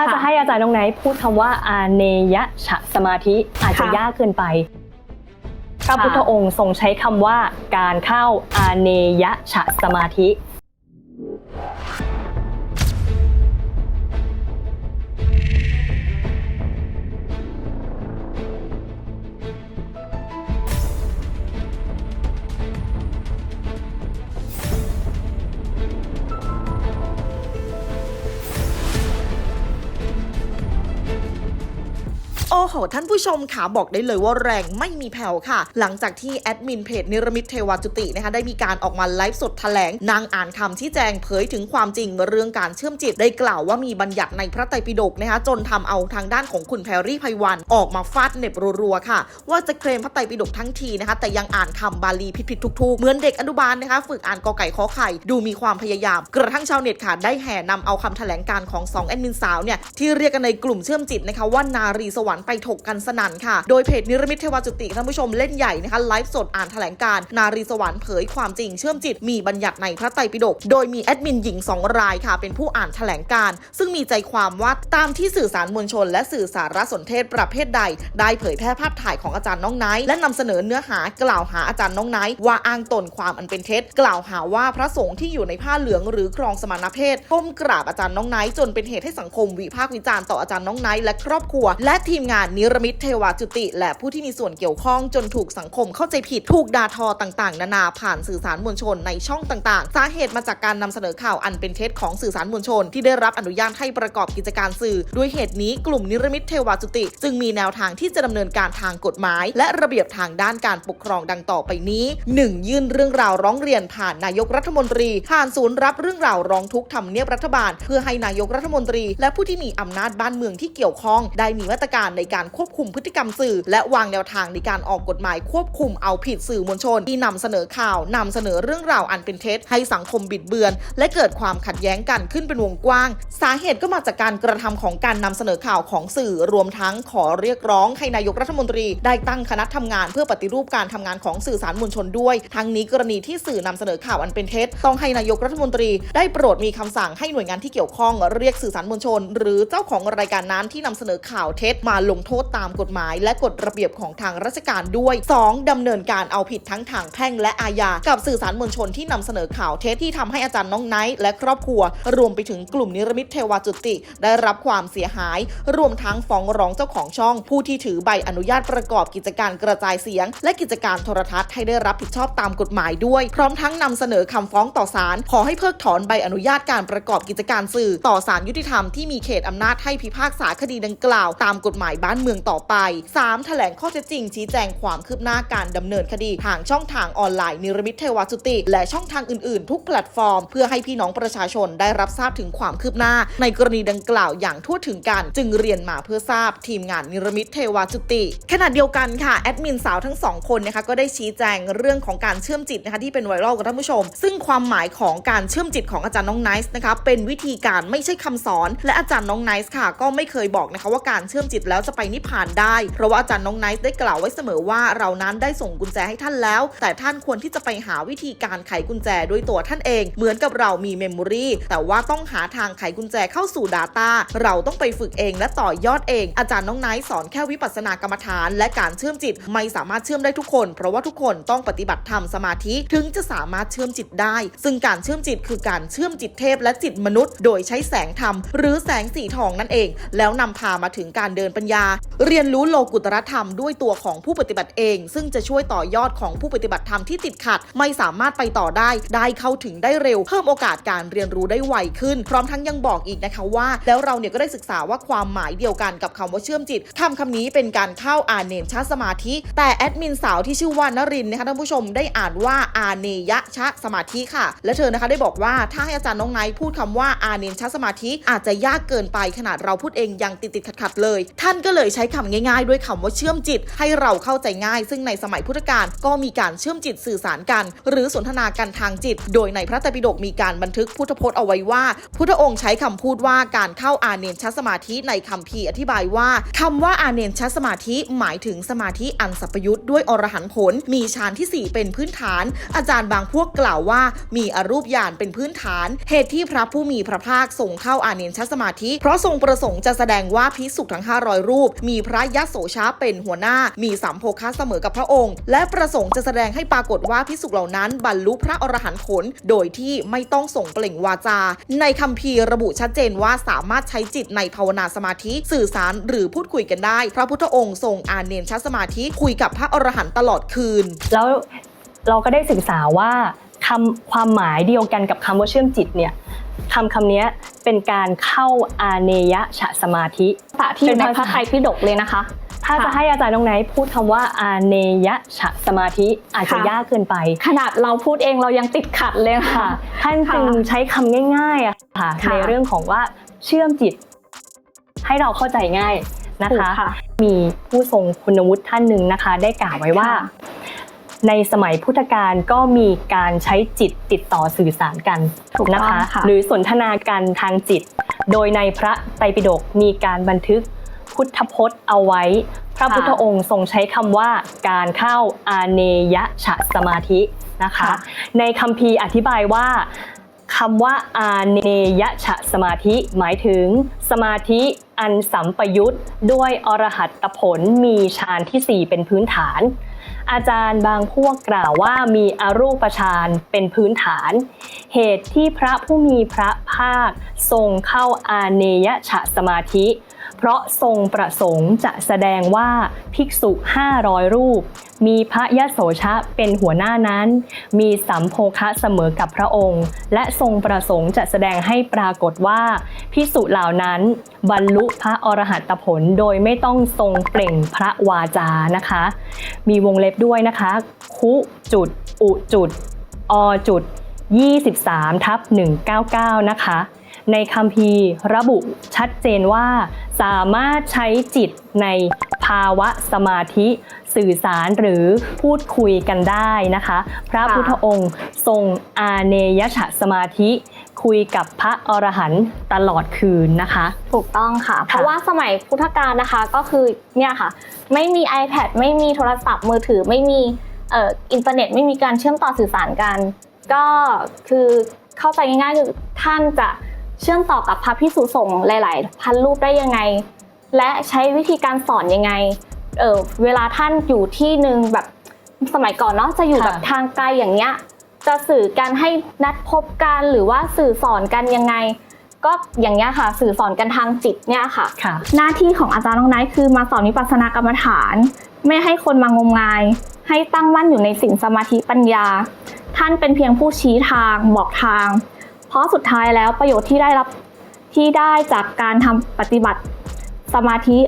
ถ้าจะให้อาจารย์น้องไนท์พูดคำว่าอาเนยฉะสมาธิอาจจะค่ะ ยากเกินไป พระพุทธองค์ทรงใช้คำว่าการเข้าอาเนยฉะสมาธิ โหท่านผู้ชมค่ะบอกได้เลยว่าแรงไม่มีแผ่วค่ะ หลังจากที่แอดมินเพจนิรมิตเทวาจุตินะคะได้มีการออกมาไลฟ์สดแถลง นางอ่านคำที่แจงเผยถึงความจริงเรื่องการเชื่อมจิตได้กล่าวว่ามีบัญญัติในพระไตรปิฎกนะคะจนทำเอาทางด้านของคุณแพรรี่ไพวันออกมาฟาดเน็บรัวๆค่ะ ว่าจะเคลมพระไตรปิฎกทั้งทีนะคะแต่ยังอ่านคำบาลีผิดๆทุกๆ เหมือนเด็กอนุบาลนะคะฝึกอ่านกอไก่ขอไข่ดูมีความพยายาม กระทั่งชาวเน็ตค่ะได้แห่นำเอาคำแถลงการของสองแอดมินสาวเนี่ยที่เรียกกันในกลุ่มเชื่อมจิตนะคะว่านารีสวรรค์ไปถกกันสนั่นค่ะ โดยเพจนิรมิตเทวจุติท่านผู้ชมเล่นใหญ่นะคะไลฟ์สดอ่านแถลงการ นารีสวรรค์เผยความจริงเชื่อมจิตมีบัญญัติในพระไตรปิฎกโดยมีแอดมินหญิงสองรายค่ะ เป็นผู้อ่านแถลงการ ซึ่งมีใจความว่าตามที่สื่อสารมวลชน และสื่อสารสนเทศประเภทใด ได้เผยแพร่ภาพถ่ายของอาจารย์น้องไนท์และนำเสนอเนื้อหากล่าวหาอาจารย์น้องไนท์ว่าอ้างตนความอันเป็นเท็จ กล่าวหาว่าพระสงฆ์ที่อยู่ในผ้าเหลืองหรือครองสมณเพศก้มกราบอาจารย์น้องไนท์จนเป็นเหตุให้สังคมวิพากษ์วิจารณ์ต่ออาจารย์น้องไนท์และครอบครัว และทีมงานนิรมิตเทวจุติ และผู้ที่มีส่วนเกี่ยวข้องจนถูกสังคมเข้าใจผิดถูกด่าทอต่างๆ นานาผ่านสื่อสารมวลชนในช่องต่างๆ สาเหตุมาจากการนำเสนอข่าวอันเป็นเท็จของสื่อสารมวลชน ที่ได้รับอนุญาตให้ประกอบกิจการสื่อ ด้วยเหตุนี้กลุ่มนิรมิตเทวจุติ จึงมีแนวทางที่จะดำเนินการทางกฎหมาย และระเบียบทางด้านการปกครองดังต่อไปนี้ 1. ยื่นเรื่องราวร้องเรียนผ่านนายกรัฐมนตรี ผ่านศูนย์รับเรื่องราวร้องทุกข์ทำเนียบรัฐบาล เพื่อให้นายกรัฐมนตรี และผู้ที่มีอำนาจบ้านเมืองที่เกี่ยวข้อง ได้มีมาตรการในการควบคุมพฤติกรรมสื่อ และวางแนวทางในการออกกฎหมายควบคุมเอาผิดสื่อมวลชน ที่นำเสนอข่าวนำเสนอเรื่องราวอันเป็นเท็จให้สังคมบิดเบือน และเกิดความขัดแย้งกันขึ้นเป็นวงกว้าง สาเหตุก็มาจากการกระทำของการนำเสนอข่าวของสื่อรวมทั้งขอเรียกร้องให้นายกรัฐมนตรี ได้ตั้งคณะทำงานเพื่อปฏิรูปการทำงานของสื่อสารมวลชนด้วย ทั้งนี้กรณีที่สื่อนำเสนอข่าวอันเป็นเท็จต้องให้นายกรัฐมนตรี ได้โปรดมีคำสั่งให้หน่วยงานที่เกี่ยวข้องเรียกสื่อสารมวลชน หรือเจ้าของรายการนั้นที่นำเสนอข่าวเท็จมาลงโทษตามกฎหมาย และกฎระเบียบของทางราชการด้วย 2. ดำเนินการเอาผิดทั้งทางแพ่งและอาญา กับสื่อสารมวลชนที่นำเสนอข่าวเท็จที่ทำให้อาจารย์น้องไนท์และครอบครัว รวมไปถึงกลุ่มนิรมิตเทวาจุติ ได้รับความเสียหาย รวมทั้งฟ้องร้องเจ้าของช่อง ผู้ที่ถือใบอนุญาตประกอบกิจการกระจายเสียง และกิจการโทรทัศน์ให้ได้รับผิดชอบตามกฎหมายด้วย พร้อมทั้งนำเสนอคำฟ้องต่อศาลขอให้เพิกถอนใบอนุญาตการประกอบกิจการสื่อ ต่อศาลยุติธรรมที่มีเขตอำนาจให้พิพากษาคดีดังกล่าว ตามกฎหมายบ้านเมืองต่อไป 3. แถลงข้อเท็จจริงชี้แจงความคืบหน้าการดำเนินคดีทางช่องทางออนไลน์นิรมิตเทวาจุติ และช่องทางอื่นๆ ทุกแพลตฟอร์ม เพื่อให้พี่น้องประชาชนได้รับทราบถึงความคืบหน้า ในกรณีดังกล่าวอย่างทั่วถึงกัน จึงเรียนมาเพื่อทราบทีมงานนิรมิตเทวาจุติขณะเดียวกันค่ะแอดมินสาวทั้งสองคนนะคะก็ได้ชี้แจงเรื่องของการเชื่อมจิตนะคะที่เป็นไวรัลกับท่านผู้ชม ซึ่งความหมายของการเชื่อมจิตของอาจารย์น้องไนซ์นะคะเป็นวิธีการไม่ใช่คำสอน และอาจารย์น้องไนซ์ค่ะ ก็ไม่เคยบอกนะคะว่าการเชื่อมจิตแล้วจะไปนิพพานได้ เพราะว่าอาจารย์น้องไนซ์ได้กล่าวไว้เสมอว่าเรานั้นได้ส่งกุญแจให้ท่านแล้ว แต่ท่านควรที่จะไปหาวิธีการไขกุญแจด้วยตัวท่านเอง เหมือนกับเรามีเมมโมรีแต่ว่าต้องหาทางไขกุญแจเข้าสู่ Data เราต้องไปฝึกเองและต่อยอดเอง อาจารย์น้องไนท์สอนแค่วิปัสสนากรรมฐาน และการเชื่อมจิตไม่สามารถเชื่อมได้ทุกคน เพราะว่าทุกคนต้องปฏิบัติธรรมสมาธิถึงจะสามารถเชื่อมจิตได้ ซึ่งการเชื่อมจิตคือการเชื่อมจิตเทพและจิตมนุษย์ โดยใช้แสงธรรม หรือแสงสีทองนั่นเอง แล้วนำพามาถึงการเดินปัญญาเรียนรู้โลกุตรธรรมด้วยตัวของผู้ปฏิบัติเอง ซึ่งจะช่วยต่อยอดของผู้ปฏิบัติธรรมที่ติดขัด ไม่สามารถไปต่อได้ ได้เข้าถึงได้เร็ว เพิ่มโอกาสการเรียนรู้ได้ไวขึ้น พร้อมทั้งยังบอกอีกนะคะว่า แล้วเราเนี่ยก็ได้ศึกษาว่าความหมายเดียวกันกับคำว่าเชื่อมจิตคำคำนี้เป็นการเข้าอาเนชะสมาธิ แต่แอดมินสาวที่ชื่อว่านรินนะคะท่านผู้ชมได้อ่านว่าอาเนยะชะสมาธิค่ะ และเธอนะคะได้บอกว่าถ้าให้อาจารย์น้องไนท์พูดคำว่าอาเนชะสมาธิอาจจะยากเกินไปขนาดเราพูดเองยังติดติดขัดขัดเลย ท่านก็ก็เลยใช้คำง่าย ๆ ด้วยคำว่าเชื่อมจิต ให้เราเข้าใจง่าย ซึ่งในสมัยพุทธกาลก็มีการเชื่อมจิตสื่อสารกัน หรือสนทนากันทางจิต โดยในพระไตรปิฎกมีการบันทึกพุทธพจน์เอาไว้ว่า พุทธองค์ใช้คำพูดว่าการเข้าอาเนนชสมาธิในคำพีร์อธิบายว่าคำว่าอาเนนชสมาธิหมายถึงสมาธิอันสัพยุตด้วยอรหันผล มีฌานที่ 4 เป็นพื้นฐาน อาจารย์บางพวกกล่าวว่า มีอรูปญาณเป็นพื้นฐาน เหตุที่พระผู้มีพระภาคทรงเข้าอาเนนชสมาธิ เพราะทรงประสงค์จะแสดงว่าพิสุทั้ง 500 รูปมีพระยะโสชาเป็นหัวหน้า มีสัมโพคะเสมอกับพระองค์ และประสงค์จะแสดงให้ปรากฏว่าพิสุเหล่านั้น บรรลุพระอรหันต์ผล โดยที่ไม่ต้องส่งเปล่งวาจา ในคัมภีร์ระบุชัดเจนว่าสามารถใช้จิตในภาวนาสมาธิสื่อสารหรือพูดคุยกันได้ พระพุทธองค์ทรงอาเนชสมาธิคุยกับพระอรหันต์ตลอดคืน แล้วเราก็ได้ศึกษาว่าคำความหมายเดียวกันกับคำว่าเชื่อมจิตเนี่ย คำคำนี้เป็นการเข้าอาเนยฉะสมาธิภาษาที่อยู่ในพระไตรปิฎกเลยนะคะ ถ้าจะค่ะให้อาจารย์น้องไนท์พูดคำว่าอาเนยฉะสมาธิอาจจะค่ะยากเกินไป ขนาดเราพูดเองเรายังติดขัดเลยค่ะค่ะท่านค่ะจึงใช้คำง่ายๆอะค่ะค่ะในเรื่องของว่าเชื่อมจิต ให้เราเข้าใจง่ายนะถูกคะค่ะมีผู้ทรงคุณวุฒิท่านหนึ่งนะคะ ได้กล่าวไว้ว่าค่ะ ในสมัยพุทธกาลก็มีการใช้จิตติดต่อสื่อสารกันถูกนะต้องคะค่ะหรือสนทนากันทางจิต โดยในพระไตรปิฎกมีการบันทึกพุทธพจน์เอาไว้ พระพุทธองค์ทรงใช้คำว่าการเข้าอาเนยฉะสมาธินะคะค่ะในคัมภีร์อธิบายว่า คำว่าอาเนยฉะสมาธิ หมายถึง สมาธิอันสัมปยุตด้วยอรหัตผลมีฌานที่ 4 เป็นพื้นฐาน อาจารย์บางพวกกล่าวว่ามีอรูปฌานเป็นพื้นฐาน เหตุที่พระผู้มีพระภาคทรงเข้าอาเนยฉะสมาธิ เพราะทรงประสงค์จะแสดงว่าภิกษุ 500 รูป มีพระยโสชะเป็นหัวหน้านั้น มีสัมโพคะเสมอกับพระองค์ และทรงประสงค์จะแสดงให้ปรากฏว่าภิกษุเหล่านั้น บรรลุพระอรหัตผลโดยไม่ต้องทรงเปล่งพระวาจานะคะ มีวงเล็บด้วยนะคะ คุจุด อุจุด อจุด 23ทับ199 นะคะ ในคัมภีร์ระบุชัดเจนว่า สามารถใช้จิตในภาวะสมาธิสื่อสารหรือพูดคุยกันได้นะคะ พระค่ะพุทธองค์ทรงอาเนยฉะสมาธิคุยกับพระอรหันต์ตลอดคืนนะคะ ถูกต้องค่ะ เพราะว่าสมัยพุทธกาลนะคะก็คือเนี่ยค่ะ ไม่มี iPad ไม่มีโทรศัพท์มือถือไม่มีเอ่ออินเทอร์เน็ตไม่มีการเชื่อมต่อสื่อสารกัน ก็คือเข้าใจง่ายๆคือท่านจะ เชื่อมต่อกับพระพิสุสงฆ์หลาย ๆ พันรูปได้ยังไง และใช้วิธีการสอนยังไงเออเวลาท่านอยู่ที่หนึ่งแบบสมัยก่อนเนาะจะอยู่ค่ะแบบทางไกลอย่างเงี้ยจะสื่อกันให้นัดพบกันหรือว่าสื่อสอนกันยังไง ก็อย่างเงี้ยค่ะ สื่อสอนกันทางจิตเนี่ยค่ะค่ะ หน้าที่ของอาจารย์น้องไนท์คือมาสอนวิปัสสนากรรมฐาน ไม่ให้คนมางมงาย ให้ตั้งมั่นอยู่ในสิ่งสมาธิปัญญา ท่านเป็นเพียงผู้ชี้ทางบอกทาง เพราะสุดท้ายแล้วประโยชน์ที่ได้รับที่ได้จากการทำปฏิบัติสมาธิ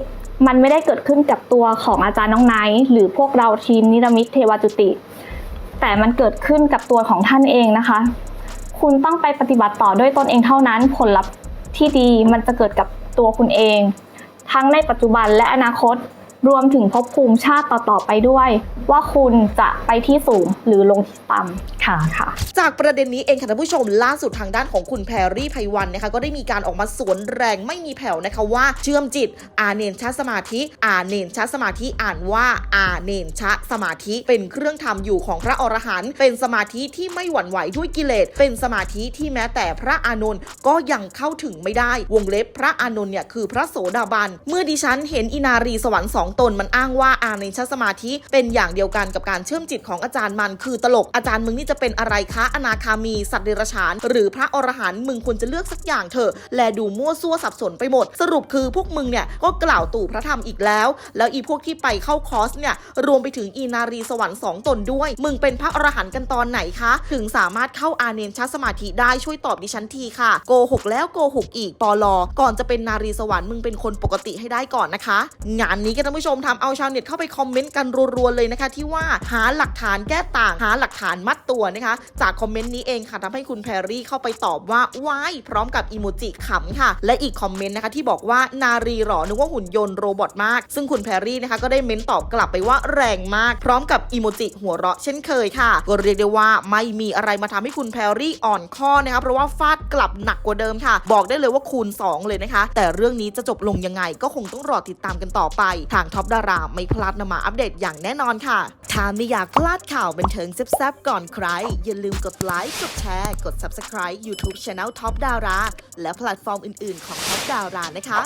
มันไม่ได้เกิดขึ้นกับตัวของอาจารย์น้องไนท์หรือพวกเราทีมนิรมิตเทวจุติ แต่มันเกิดขึ้นกับตัวของท่านเองนะคะ คุณต้องไปปฏิบัติต่อด้วยตนเองเท่านั้นผลลัพธ์ที่ดีมันจะเกิดกับตัวคุณเอง ทั้งในปัจจุบันและอนาคต รวมถึงภพภูมิชาติต่อๆไปด้วย ว่าคุณจะไปที่สูงหรือลงที่ต่ำค่ะค่ะ จากประเด็นนี้เองค่ะท่านผู้ชมล่าสุดทางด้านของคุณแพรรี่ไพวันนะคะก็ได้มีการออกมาสวนแรงไม่มีแผ่วนะคะว่าเชื่อมจิต อาเนนชสมาธิ อาเนนชสมาธิอ่านว่าอาเนนชสมาธิเป็นเครื่องทำอยู่ของพระอรหันต์เป็นสมาธิที่ไม่หวั่นไหวด้วยกิเลส เป็นสมาธิที่แม้แต่พระอานนท์ก็ยังเข้าถึงไม่ได้ วงเล็บพระอานนท์เนี่ยคือพระโสดาบัน เมื่อดิฉันเห็นอินารีสวรรค์สองตนมันอ้างว่าอานนชสมาธิเป็นอย่างเดียวกันกับการเชื่อมจิตของอาจารย์มัน คือตลกอาจารย์มึงนี่จะเป็นอะไรคะอนาคามี สัตว์เดรัจฉาน หรือพระอรหันต์มึงควรจะเลือกสักอย่างเถอะแลดูมั่วซั่วสับสนไปหมด สรุปคือพวกมึงเนี่ยก็กล่าวตู่พระธรรมอีกแล้ว แล้วอีพวกที่ไปเข้าคอร์สเนี่ยรวมไปถึงอีนารีสวรรค์สองตนด้วย มึงเป็นพระอรหันต์กันตอนไหนคะ ถึงสามารถเข้าอาเนนชสมาธิได้ช่วยตอบดิฉันทีค่ะ โกหกแล้วโกหกอีกปอลอก่อนจะเป็นนารีสวรรค์มึงเป็นคนปกติให้ได้ก่อนนะคะ งานนี้ก็ท่านผู้ผู้ชมทำเอาชาวเน็ตเข้าไปคอมเมนต์กันรัวๆเลยนะคะ ที่ว่าหาหลักฐานแก้ต่างหาหลักฐานมัดตัวนะคะ จากคอมเมนต์นี้เองค่ะทำให้คุณแพรรี่เข้าไปตอบว่าว้ายพร้อมกับอีโมจิขำค่ะ และอีกคอมเมนต์นะคะที่บอกว่านารีหรอนึกว่าหุ่นยนต์โรบอทมาก ซึ่งคุณแพรรี่นะคะก็ได้เม้นตอบกลับไปว่าแรงมาก พร้อมกับอีโมจิหัวเราะเช่นเคยค่ะก็เรียกได้ว่าไม่มีอะไรมาทำให้คุณแพรรี่อ่อนข้อนะคะเพราะว่าฟาดกลับหนักกว่าเดิมค่ะ บอกได้เลยว่าคูณ 2 เลยนะคะ แต่เรื่องนี้จะจบลงยังไงก็คงต้องรอติดตามกันต่อไปทางท็อปดาราไม่พลาดนำมาอัปเดตอย่างแน่นอนค่ะ ถ้าไม่อยากพลาดข่าวบันเทิงแซ่บๆก่อนใคร อย่าลืมกดไลค์ กดแชร์ กด Subscribe YouTube Channel ท็อปดาราและแพลตฟอร์มอื่นๆของท็อปดารานะคะ